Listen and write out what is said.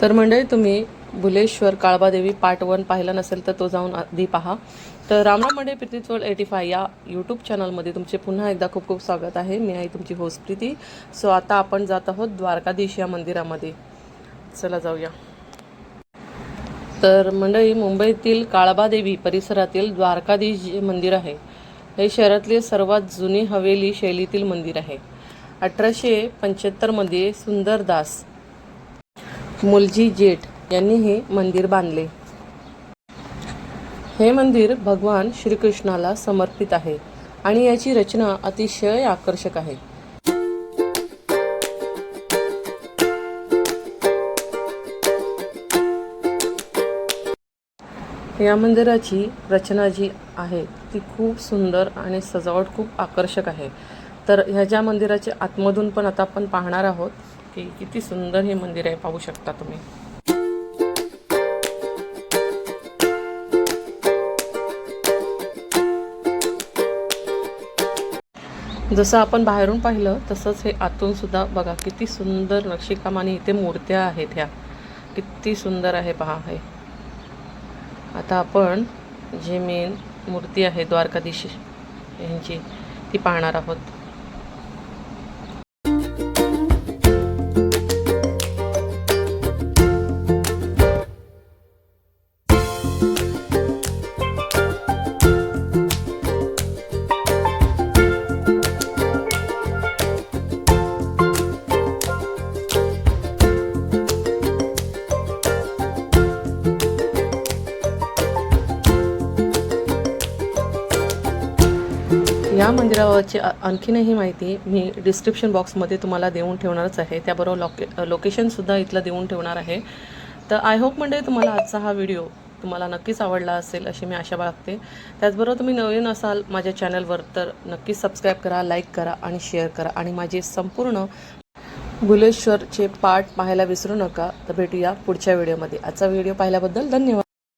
तर मंडळी तुम्ही भुलेश्वर काळबादेवी पार्ट वन पाहिला नसेल तर तो जाऊन आधी पहा. तर रामराम मंडळी प्रीतीत्वल एटी फाय या यूट्यूब चॅनलमध्ये तुमचे पुन्हा एकदा खूप खूप स्वागत आहे. मी आहे तुमची होस्ट प्रीती. सो आता आपण जात आहोत द्वारकाधीश या मंदिरामध्ये. चला जाऊया. तर मंडळी मुंबईतील काळबादेवी परिसरातील द्वारकाधीश जे मंदिर आहे हे शहरातले सर्वात जुनी हवेली शैलीतील मंदिर आहे. अठराशे पंच्याहत्तरमध्ये सुंदरदास मुलजी जेठ यांनी हे मंदिर बांधले. हे मंदिर भगवान श्रीकृष्णाला समर्पित आहे आणि याची रचना अतिशय आकर्षक आहे. या मंदिराची रचना जी आहे ती खूप सुंदर आणि सजावट खूप आकर्षक आहे. तर ह्या ज्या मंदिराचे आतमधून पण आता आपण पाहणार आहोत की किती सुंदर हे मंदिर आहे पाहू शकता तुम्ही. जसं आपण बाहेरून पाहिलं तसंच हे आतून सुद्धा बघा किती सुंदर नक्षीकाम आणि इथे मूर्त्या आहेत ह्या. किती सुंदर आहे पहा हे. आता आपण जी मेन मूर्ती आहे द्वारकाधीश यांची ती पाहणार आहोत. या मंदिरावरची आणखीनही माहिती मी डिस्क्रिप्शन बॉक्समध्ये तुम्हाला देऊन ठेवणारच आहे. त्याबरोबर लोके लोकेशनसुद्धा इथलं देऊन ठेवणार आहे. तर आय होप म्हणजे तुम्हाला आजचा हा व्हिडिओ तुम्हाला नक्कीच आवडला असेल अशी मी आशा बाळगते. त्याचबरोबर तुम्ही नवीन असाल माझ्या चॅनलवर तर नक्कीच सबस्क्राईब करा लाईक करा आणि शेअर करा. आणि माझे संपूर्ण भुलेश्वरचे पार्ट पाहायला विसरू नका. तर भेटूया पुढच्या व्हिडिओमध्ये आजचा व्हिडिओ पाहिल्याबद्दल धन्यवाद.